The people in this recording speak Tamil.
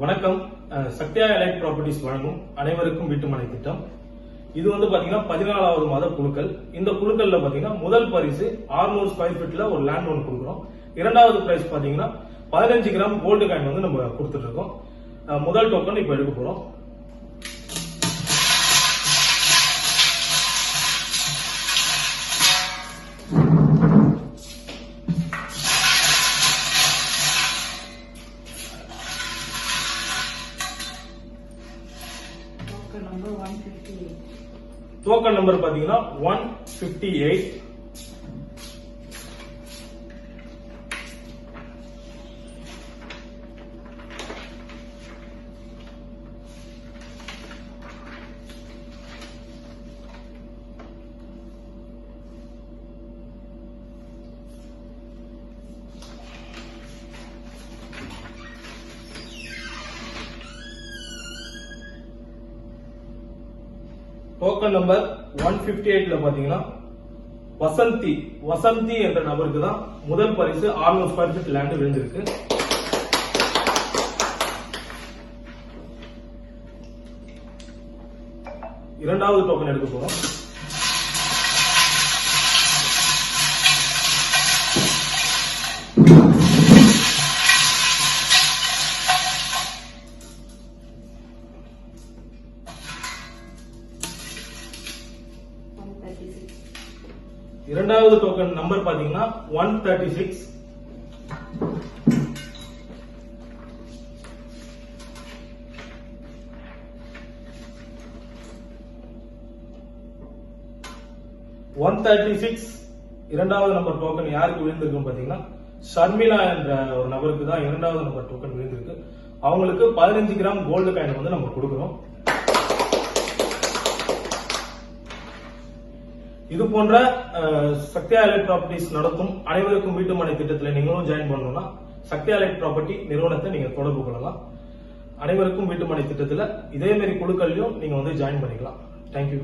வணக்கம். சக்தியா சத்யா எலைட் ப்ராப்பர்ட்டிஸ் வழங்கும் அனைவருக்கும் வீட்டுமனை திட்டம். இது வந்து பாத்தீங்கன்னா பதினாலாவது மாத குழுக்கள். இந்த குழுக்கள்ல பாத்தீங்கன்னா முதல் பரிசு 600 ஸ்கொயர் ஃபீட்ல ஒரு லேண்ட் ஒன்று கொடுக்குறோம். இரண்டாவது பிரைஸ் பாத்தீங்கன்னா பதினஞ்சு கிராம் கோல்டு காயின் வந்து நம்ம கொடுத்துட்டு இருக்கோம். முதல் டோக்கன் இப்ப எடுக்க போறோம். Number one fifty eight token number பாத்தீங்கன்னா one fifty eight token number one fifty எயிட்ல பாத்தீங்கன்னா வசந்தி வசந்தி என்ற நபருக்கு தான் முதல் பரிசு 600 ஸ்கொயர் ஃபீட் லேண்ட் விழுந்திருக்கு. இரண்டாவது டோக்கன் எடுக்க போறோம். இரண்டாவது டோக்கன் நம்பர் பாத்தீங்கன்னா one thirty six one thirty six இரண்டாவது நம்பர் டோக்கன் யாருக்கு விழுந்திருக்குன்னு பாத்தீங்கன்னா ஷர்மிளா என்ற ஒரு நபருக்கு தான் இரண்டாவது நம்பர் டோக்கன் விழுந்திருக்கு. அவங்களுக்கு பதினஞ்சு கிராம் கோல்டு காயின் வந்து நம்ம கொடுக்குறோம். இது போன்ற சக்தியா எலைட் ப்ராப்பர்ட்டிஸ் நடத்தும் அனைவருக்கும் வீட்டுமனை திட்டத்தில் நீங்களும் ஜாயின் பண்ணணும்னா சக்தியா எலைட் ப்ராப்பர்ட்டி நிறுவனத்தை நீங்க தொடர்பு கொள்ளலாம். அனைவருக்கும் வீட்டுமனை திட்டத்தில் இதே மாதிரி நீங்கள் நீங்க வந்து ஜாயின் பண்ணிக்கலாம். தேங்க்யூ